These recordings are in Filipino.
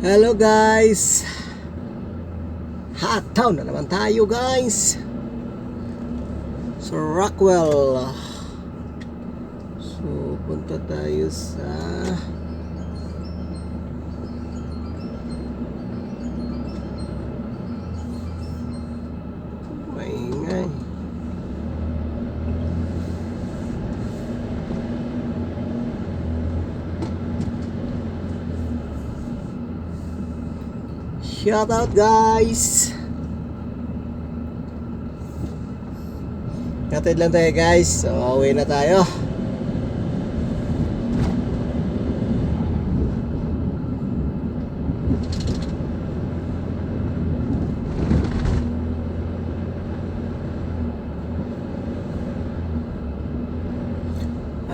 Hello guys! Hot town na naman tayo guys! Sa Rockwell. So, punta tayo sa... Shout out guys! Katid lang tayo guys. So, uwi na tayo.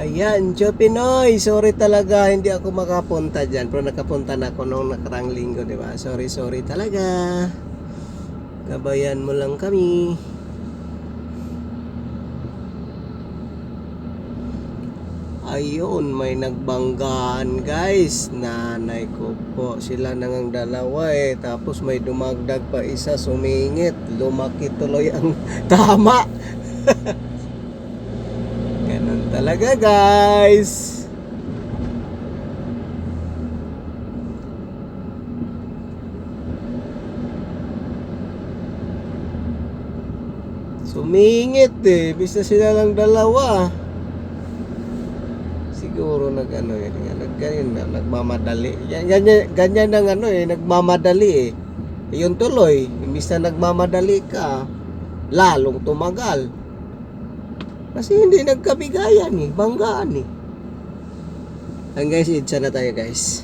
Ayan, Joe Pinoy. Sorry talaga, hindi ako makapunta dyan. Pero nakapunta na ako noong nakarang linggo, di ba? Sorry, sorry talaga. Gabayan mo lang kami. Ayun, may nagbanggaan guys. Nanay ko po. Sila nangang dalawa eh. Tapos may dumagdag pa isa sumingit. Lumaki tuloy ang tama. Talaga guys. Sumingit eh. Bisa sila lang dalawa. Siguro nag ano nga, nag, ganyan na, nagmamadali. Yan, ganyan, ganyan ang ano eh, nagmamadali eh. Yun tuloy, imbis na nagmamadali ka, lalong tumagal. Kasi hindi nagkabigayan eh, banggaan eh. Hanggang guys, idsa na tayo guys.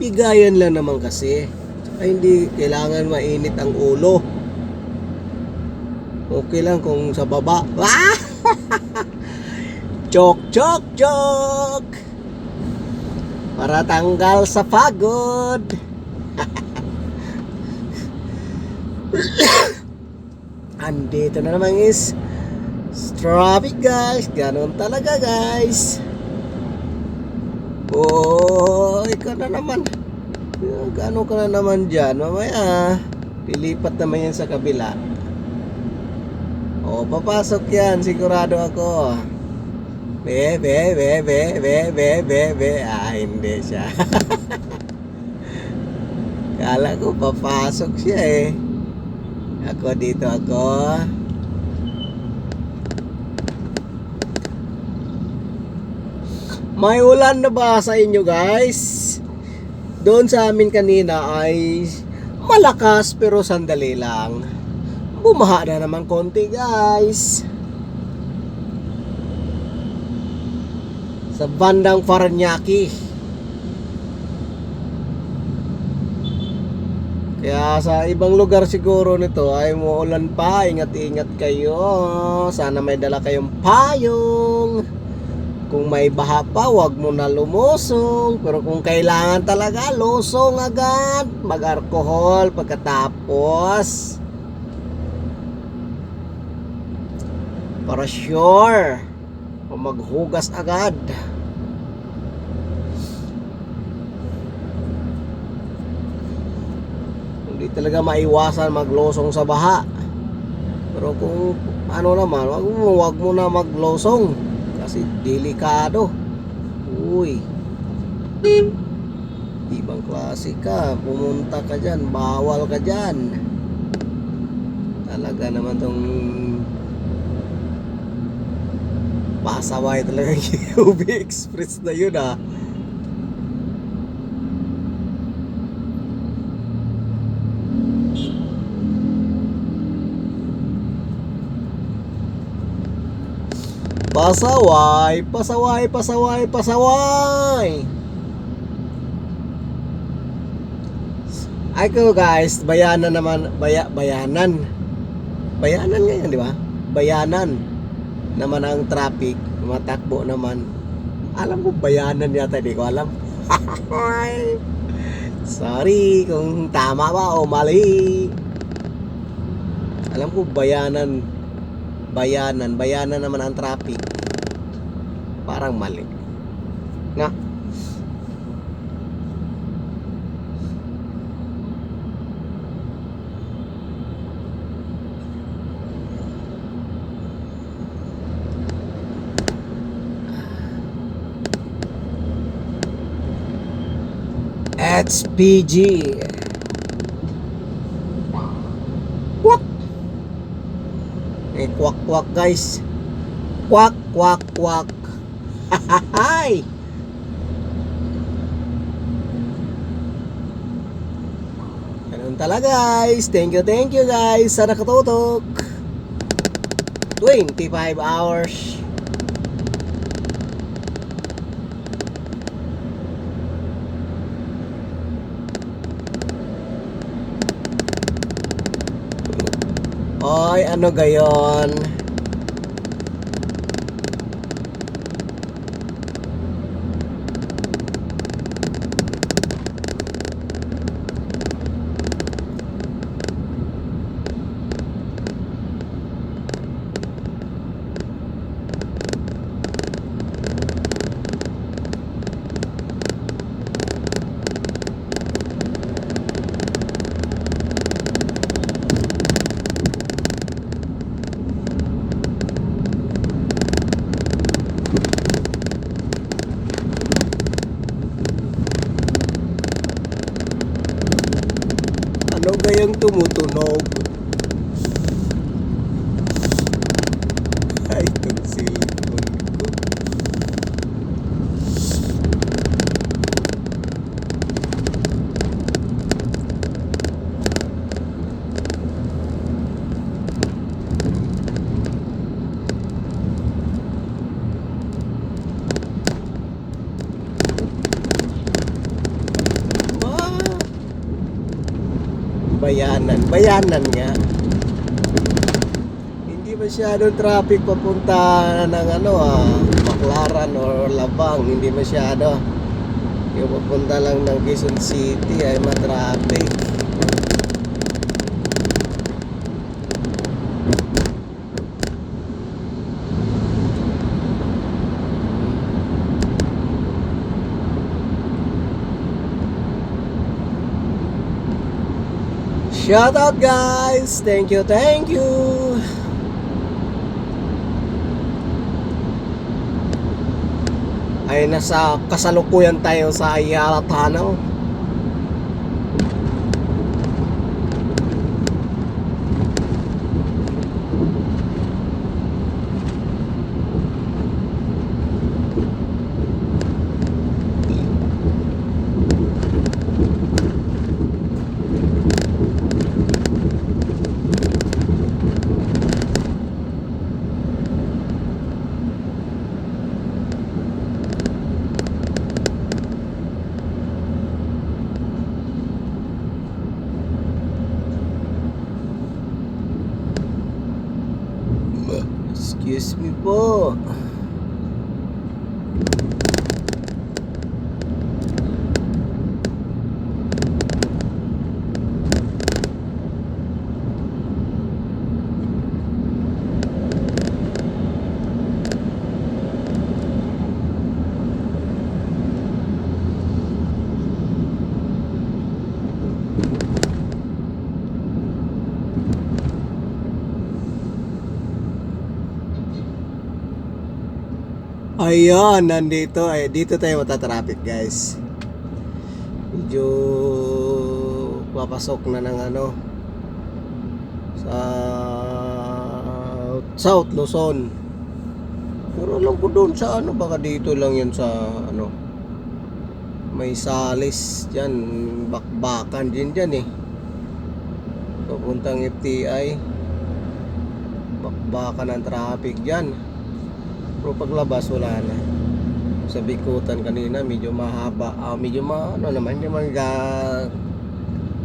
Bigayan lang naman kasi. Ay hindi kailangan mainit ang ulo. Okay lang kung sa baba. Ah! chok, chok, chok! Para tanggal sa pagod. Andito na naman is traffic guys. Ganon talaga guys. Oh, ikaw na naman. Gano ka na naman dyan? Mamaya, lilipat naman yan sa kabila. Oh, papasok yan. Sigurado ako. Be, be, be, be, be, be, be, be. Ah, hindi siya. Kala ko papasok siya eh. Ako dito ako. May ulan na ba sa inyo guys? Doon sa amin kanina ay malakas pero sandali lang. Bumaha na naman konti guys. Sa bandang Paranaque. Kaya sa ibang lugar siguro nito ay muulan pa. Ingat-ingat kayo. Sana may dala kayong payong. Kung may baha pa, wag mo na lumusong. Pero kung kailangan talaga, lusong agad. Mag-alcohol pagkatapos. Para sure. Maghugas agad. Hindi talaga maiwasan maglusong sa baha. Pero kung ano naman, wag mo, wag mo na maglosong kasi delikado. Uy. Ibang klase ka, pumunta ka dyan, bawal ka dyan. Talaga naman tong pasaway talaga yung UB Express na yun ah. Pasaway, pasaway, pasaway, pasaway. Ako guys, bayanan naman, baya, bayanan. Bayanan ngayon, di ba? Bayanan naman ang traffic, matakbo naman. Alam ko bayanan yata, di ko alam. Sorry kung tama ba o mali. Alam ko bayanan. Bayanan. Bayanan naman ang traffic. Parang mali. HPG. Kwak. Eh, kwak kwak guys. Kwak kwak kwak. Hahahay. Ganun talaga guys. Thank you, thank you guys sa nakatutok. 25 hours. Oy, ano gayon? Ano gayong tumutunog? Ay, itong cellphone ko. Ah. Bayanan. Bayanan nga. Hindi masyado traffic papunta ng ano ah, Baclaran or Labang. Hindi masyado. Yung papunta lang ng Quezon City ay matraffic. Shout out guys! Thank you, thank you! Ay nasa kasalukuyan tayo sa Ayala Po. Ayan, nandito. Ay, dito tayo matatraffic, guys. Medyo papasok na ng ano sa South Luzon. Pero alam ko doon sa ano, baka dito lang yan sa ano may salis dyan, bakbakan din dyan eh. Papuntang FTI. Bakbakan ang traffic dyan. Pero paglabas wala na. Sa Bikutan kanina medyo mahaba, ah, medyo ma, ano naman, hindi man ga,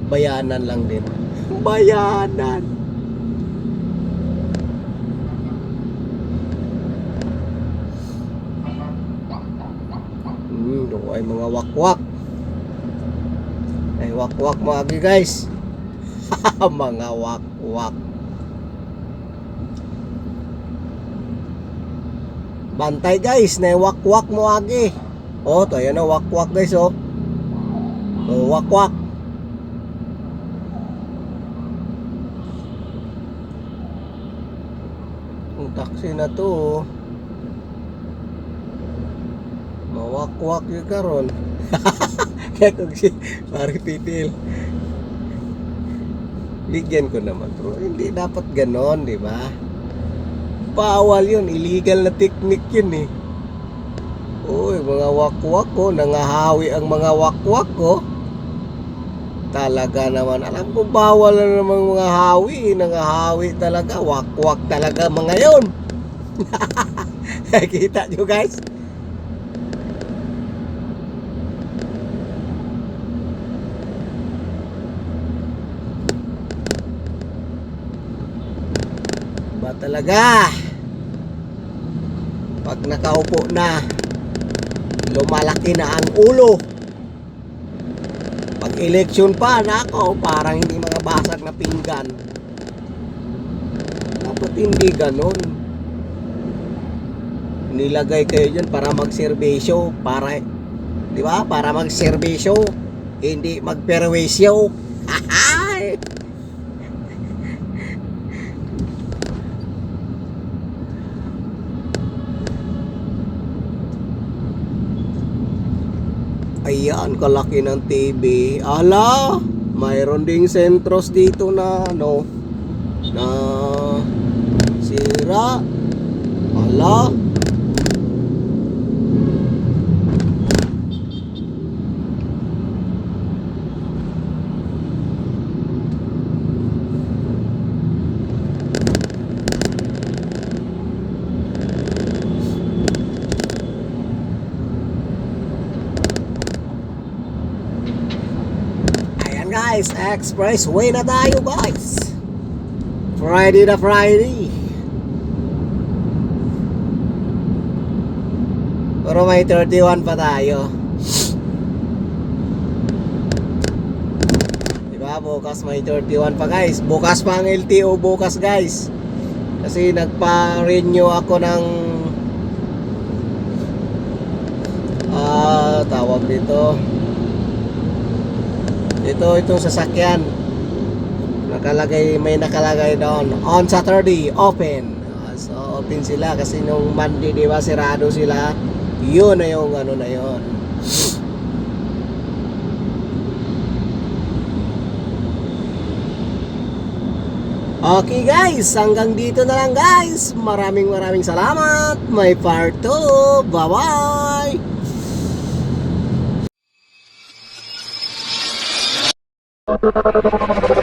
bayanan lang din. bayanan. Hmm, doon ay mga wakwak. Ay wakwak mga guys. mga wakwak. Bantay guys, na wakwak mo agi. Oh, to yan na wakwak guys oh. Oh, wakwak. Ang taxi na to oh. Mawakwak yung karon. Kaya kung si Pari Pitil. Bigyan ko naman bro. Hindi dapat ganon, di ba? Bawal yun. Illegal na technique yun eh. Uy, mga wakwak ko. Nangahawi ang mga wakwak ko. Talaga naman. Alam ko bawal na namang mga hawi. eh. Nangahawi talaga. Wakwak talaga mga yun. Kita nyo guys? Ba talaga? Pag nakaupo na, lumalaki na ang ulo. Pag election pa, nako, parang hindi mga basag na pinggan. Dapat hindi ganon. Nilagay kayo dyan para magserbisyo, para, di ba? Para magserbisyo, hindi magperwisyo. Ayan, kalaki ng TV. Ala, mayroon ding sentros dito na ano na sira. Ala. Ayan guys, expressway na tayo guys. Friday na Friday. Pero may 31 pa tayo. Diba? Bukas may 31 pa guys. Bukas pa ang LTO bukas guys. Kasi nagpa-renew ako ng ah tawag dito ito itong sasakyan nakalagay may nakalagay doon on Saturday open Ah, so open sila kasi nung Monday di ba sirado sila yun na yung ano na yun Okay guys, hanggang dito na lang guys. Maraming maraming salamat. May part 2. Bye-bye. どこ?